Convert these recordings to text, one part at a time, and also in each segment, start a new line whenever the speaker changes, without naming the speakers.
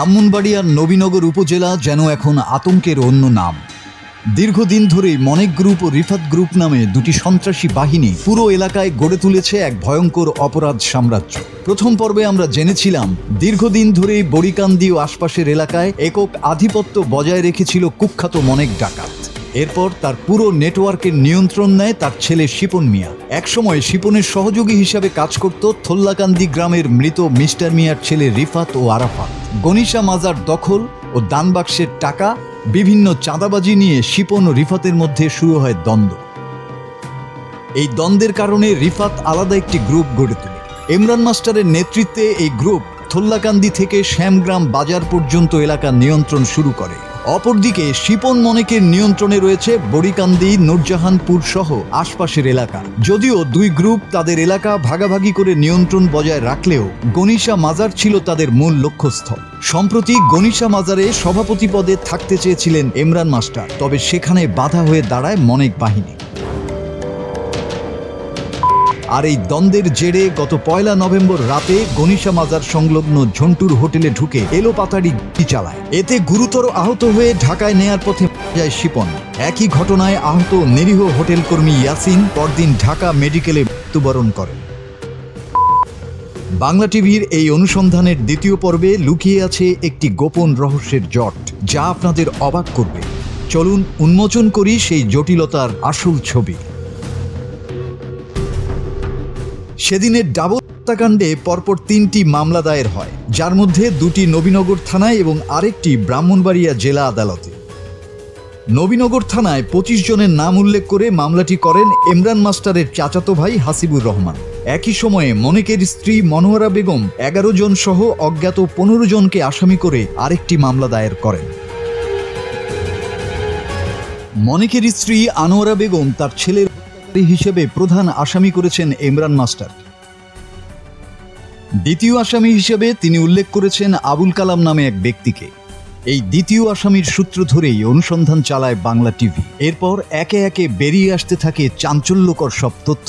ব্রাহ্মণবাড়িয়ার নবীনগর উপজেলা যেন এখন আতঙ্কের অন্য নাম। দীর্ঘদিন ধরেই মনেক গ্রুপ ও রিফাত গ্রুপ নামে দুটি সন্ত্রাসী বাহিনী পুরো এলাকায় গড়ে তুলেছে এক ভয়ঙ্কর অপরাধ সাম্রাজ্য। প্রথম পর্বে আমরা জেনেছিলাম, দীর্ঘদিন ধরেই বড়িকান্দি ও আশপাশের এলাকায় একক আধিপত্য বজায় রেখেছিল কুখ্যাত মনেক ডাকাত। এরপর তার পুরো নেটওয়ার্কের নিয়ন্ত্রণ নেয় তার ছেলে শিপন মিয়া। একসময় শিপনের সহযোগী হিসাবে কাজ করত থল্লাকান্দি গ্রামের মৃত মিস্টার মিয়ার ছেলে রিফাত ও আরাফাত। গনিশা মাজার দখল ও দানবাক্সের টাকা বিভিন্ন চাঁদাবাজি নিয়ে শিপন ও রিফাতের মধ্যে শুরু হয় দ্বন্দ্ব। এই দ্বন্দ্বের কারণে রিফাত আলাদা একটি গ্রুপ গড়ে তোলে। ইমরান মাস্টারের নেতৃত্বে এই গ্রুপ থোল্লাকান্দি থেকে শ্যামগ্রাম বাজার পর্যন্ত এলাকা নিয়ন্ত্রণ শুরু করে। অপরদিকে শিপন মনেকের নিয়ন্ত্রণে রয়েছে বড়িকান্দি, নূরজাহানপুর সহ আশপাশের এলাকা। যদিও দুই গ্রুপ তাদের এলাকা ভাগাভাগি করে নিয়ন্ত্রণ বজায় রাখলেও গনিশা মাজার ছিল তাদের মূল লক্ষ্যস্থল। সম্প্রতি গনিশা মাজারে সভাপতি পদে থাকতে চেয়েছিলেন ইমরান মাস্টার, তবে সেখানে বাধা হয়ে দাঁড়ায় মনেক বাহিনী। আর এই দ্বন্দ্বের জেরে গত পয়লা নভেম্বর রাতে গনিশা মাজার সংলগ্ন ঝন্টুর হোটেলে ঢুকে এলো পাতাড়ি গুলি চালায় এতে গুরুতর আহত হয়ে ঢাকায় নেয়ার পথে যায় শিপন। একই ঘটনায় আহত নিরীহ হোটেল কর্মী ইয়াসিন পরদিন ঢাকা মেডিকেলে মৃত্যুবরণ করেন। বাংলা টিভির এই অনুসন্ধানের দ্বিতীয় পর্বে লুকিয়ে আছে একটি গোপন রহস্যের জট, যা আপনাদের অবাক করবে। চলুন উন্মোচন করি সেই জটিলতার আসল ছবি। সেদিনের ডাবল হত্যাকাণ্ডে পরপর তিনটি মামলা দায়ের হয়, যার মধ্যে দুটি নবীনগর থানায় এবং আরেকটি ব্রাহ্মণবাড়িয়া জেলা আদালতে। নবীনগর থানায় পঁচিশ জনের নাম উল্লেখ করে মামলাটি করেন ইমরান মাস্টারের চাচাতো ভাই হাসিবুর রহমান। একই সময়ে মনেকের স্ত্রী মনোয়ারা বেগম এগারো জন সহ অজ্ঞাত পনেরো জনকে আসামি করে আরেকটি মামলা দায়ের করেন। মনিকের স্ত্রী আনোয়ারা বেগম তার ছেলের হিসেবে প্রধান আসামি করেছেন ইমরান মাস্টার। দ্বিতীয় আসামি হিসেবে তিনি উল্লেখ করেছেন আবুল কালাম নামে এক ব্যক্তিকে। এই দ্বিতীয় আসামির সূত্র ধরেই অনুসন্ধান চালায় বাংলা টিভি। এরপর একে একে বেরিয়ে আসতে থাকে চাঞ্চল্যকর সব তথ্য।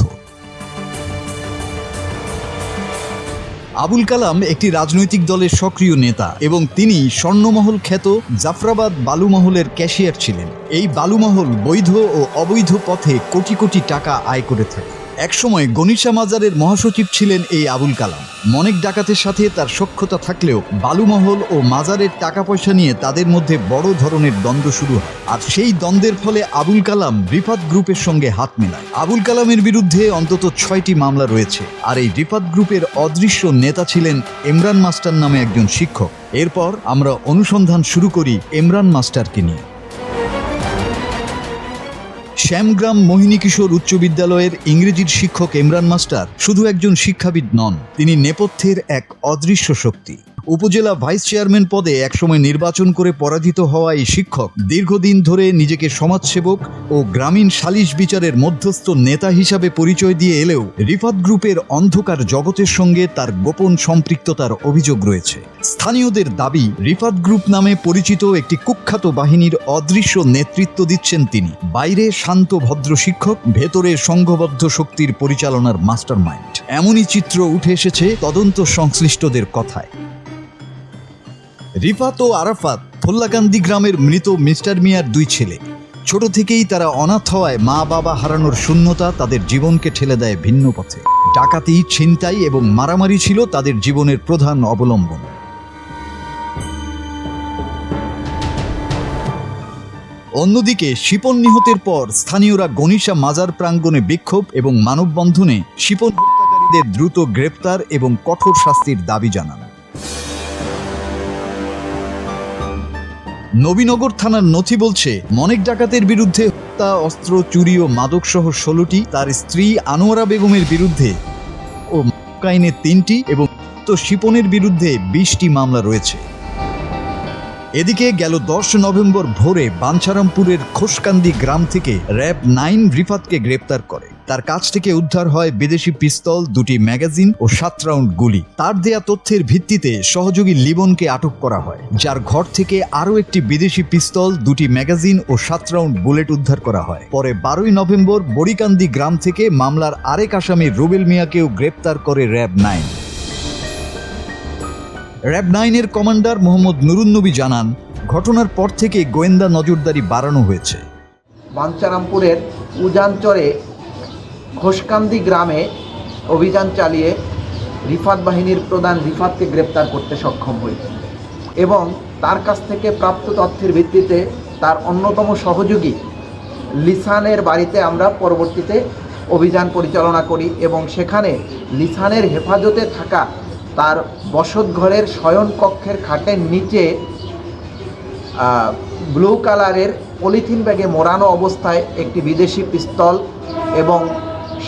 আবুল কালাম একটি রাজনৈতিক দলের সক্রিয় নেতা এবং তিনি স্বর্ণমহল খ্যাত জাফরাবাদ বালুমহলের ক্যাশিয়ার ছিলেন। এই বালুমহল বৈধ ও অবৈধ পথে কোটি কোটি টাকা আয় করে থাকে। একসময় গনিশা মাজারের মহাসচিব ছিলেন এই আবুল কালাম। মনেক ডাকাতের সাথে তার সক্ষতা থাকলেও বালুমহল ও মাজারের টাকা পয়সা নিয়ে তাদের মধ্যে বড় ধরনের দ্বন্দ্ব শুরু হয়। আর সেই দ্বন্দ্বের ফলে আবুল কালাম রিফাত গ্রুপের সঙ্গে হাত মেলায়। আবুল কালামের বিরুদ্ধে অন্তত ছয়টি মামলা রয়েছে, আর এই রিফাত গ্রুপের অদৃশ্য নেতা ছিলেন ইমরান মাস্টার নামে একজন শিক্ষক। এরপর আমরা অনুসন্ধান শুরু করি ইমরান মাস্টারকে নিয়ে। শ্যামগ্রাম মোহিনী কিশোর উচ্চ বিদ্যালয়ের ইংরেজির শিক্ষক ইমরান মাস্টার শুধু একজন শিক্ষাবিদ নন, তিনি নেপথ্যের এক অদৃশ্য শক্তি। উপজেলা ভাইস চেয়ারম্যান পদে একসময় নির্বাচন করে পরাজিত হওয়া এই শিক্ষক দীর্ঘদিন ধরে নিজেকে সমাজসেবক ও গ্রামীণ সালিশ বিচারের মধ্যস্থ নেতা হিসাবে পরিচয় দিয়ে এলেও রিফাত গ্রুপের অন্ধকার জগতের সঙ্গে তার গোপন সম্পৃক্ততার অভিযোগ রয়েছে। স্থানীয়দের দাবি, রিফাত গ্রুপ নামে পরিচিত একটি কুখ্যাত বাহিনীর অদৃশ্য নেতৃত্ব দিচ্ছেন তিনি। বাইরে শান্ত ভদ্র শিক্ষক, ভেতরে সংঘবদ্ধ শক্তির পরিচালনার মাস্টারমাইন্ড। এমনই চিত্র উঠে এসেছে তদন্ত সংশ্লিষ্টদের কথায়। রিফাত ও আরাফাত থল্লাকান্দি গ্রামের মৃত মিস্টার মিয়ার দুই ছেলে। ছোট থেকেই তারা অনাথ হওয়ায় মা বাবা হারানোর শূন্যতা তাদের জীবনকে ঠেলে দেয় ভিন্ন পথে। ডাকাতি ছিনতাই এবং মারামারি ছিল তাদের জীবনের প্রধান অবলম্বন। অন্যদিকে শিপন নিহতের পর স্থানীয়রা গনিশা মাজার প্রাঙ্গণে বিক্ষোভ এবং মানববন্ধনে শিপন হত্যাকারীদের দ্রুত গ্রেপ্তার এবং কঠোর শাস্তির দাবি জানান। নবীনগর থানার নথি বলছে, মনেক ডাকাতের বিরুদ্ধে হত্যা, অস্ত্র, চুরি ও মাদক সহ ষোলোটি তার স্ত্রী আনোয়ারা বেগমের বিরুদ্ধে ও কাইনে তিনটি এবং শিপনের বিরুদ্ধে বিশটি মামলা রয়েছে। এদিকে গেল দশ নভেম্বর ভোরে বাঞ্ছারামপুরের খোসকান্দি গ্রাম থেকে র্যাব নাইন রিফাতকে গ্রেপ্তার করে। তার কাছ থেকে উদ্ধার হয় বিদেশি পিস্তল, দুটি ম্যাগাজিন ও সাত রাউন্ড গুলি। তার দেয়া তথ্যের ভিত্তিতে সহযোগী লিবনকে আটক করা হয়, যার ঘর থেকে আরও একটি বিদেশি পিস্তল, দুটি ম্যাগাজিন ও সাত রাউন্ড বুলেট উদ্ধার করা হয়। পরে বারোই নভেম্বর বড়িকান্দি গ্রাম থেকে মামলার আরেক আসামি রুবেল মিয়াকেও গ্রেপ্তার করে র্যাব নাইন। র্যাব নাইনের কমান্ডার মোহাম্মদ নুরুন্নবী জানান, ঘটনার পর থেকে গোয়েন্দা নজরদারি বাড়ানো হয়েছে।
বাঞ্চারামপুরের উজানচরে ঘোষকান্দি গ্রামে অভিযান চালিয়ে রিফাত বাহিনীর প্রধান রিফাতকে গ্রেপ্তার করতে সক্ষম হই এবং তার কাছ থেকে প্রাপ্ত তথ্যের ভিত্তিতে তার অন্যতম সহযোগী লিসানের বাড়িতে আমরা পরবর্তীতে অভিযান পরিচালনা করি এবং সেখানে লিসানের হেফাজতে থাকা তার বসতঘরের শয়নকক্ষের খাটের নিচে ব্লু কালারের পলিথিন ব্যাগে মোড়ানো অবস্থায় একটি বিদেশি পিস্তল এবং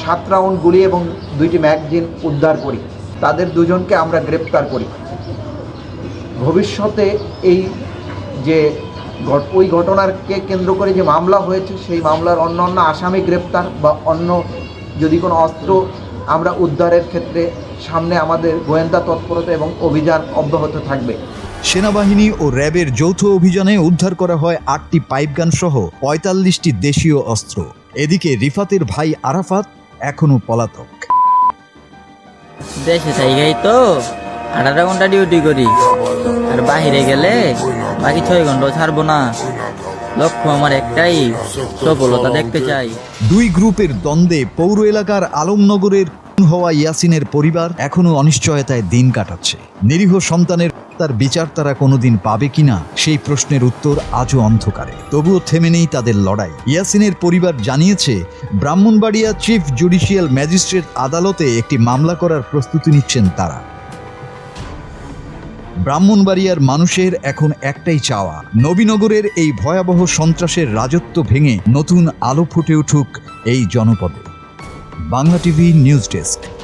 সাত রাউন্ড গুলি এবং দুইটি ম্যাগজিন উদ্ধার করি। তাদের দুজনকে আমরা গ্রেপ্তার করি। ভবিষ্যতে এই যে ওই ঘটনাকে কেন্দ্র করে যে মামলা হয়েছে, সেই মামলার অন্য অন্য আসামি গ্রেপ্তার বা অন্য যদি কোনো অস্ত্র আমরা উদ্ধারের ক্ষেত্রে সামনে আমাদের গোয়েন্দা তৎপরতা এবং অভিযান অব্যাহত থাকবে।
সেনাবাহিনী ও র্যাবের যৌথ অভিযানে উদ্ধার করা হয় আটটি পাইপগান সহ পঁয়তাল্লিশটি দেশীয় অস্ত্র। এদিকে রিফাতের ভাই আরাফাত এখনও পলাতক।
দেশে জায়গায় তো আঠারো ঘণ্টা ডিউটি করি। আর বাহিরে গেলে বাকি ছয় ঘণ্টা ছাড়বো না। লক্ষ্য আমার একটাই সফলতা দেখতে চাই।
দুই গ্রুপের দ্বন্দ্বে পৌর এলাকার আলমনগরের খুন হওয়া ইয়াসিনের পরিবার এখনও অনিশ্চয়তায় দিন কাটাচ্ছে। নিরীহ সন্তানের তার বিচার তারা কোনোদিন পাবে কিনা, সেই প্রশ্নের উত্তর আজও অন্ধকারে। তবুও থেমে নেই তাদের লড়াই। ইয়াসিনের পরিবার জানিয়েছে, ব্রাহ্মণবাড়িয়া চিফ জুডিশিয়াল ম্যাজিস্ট্রেট আদালতে একটি মামলা করার প্রস্তুতি নিচ্ছেন তারা। ব্রাহ্মণবাড়িয়ার মানুষের এখন একটাই চাওয়া, নবীনগরের এই ভয়াবহ সন্ত্রাসের রাজত্ব ভেঙে নতুন আলো ফুটে উঠুক এই জনপদে। Bangla TV news desk.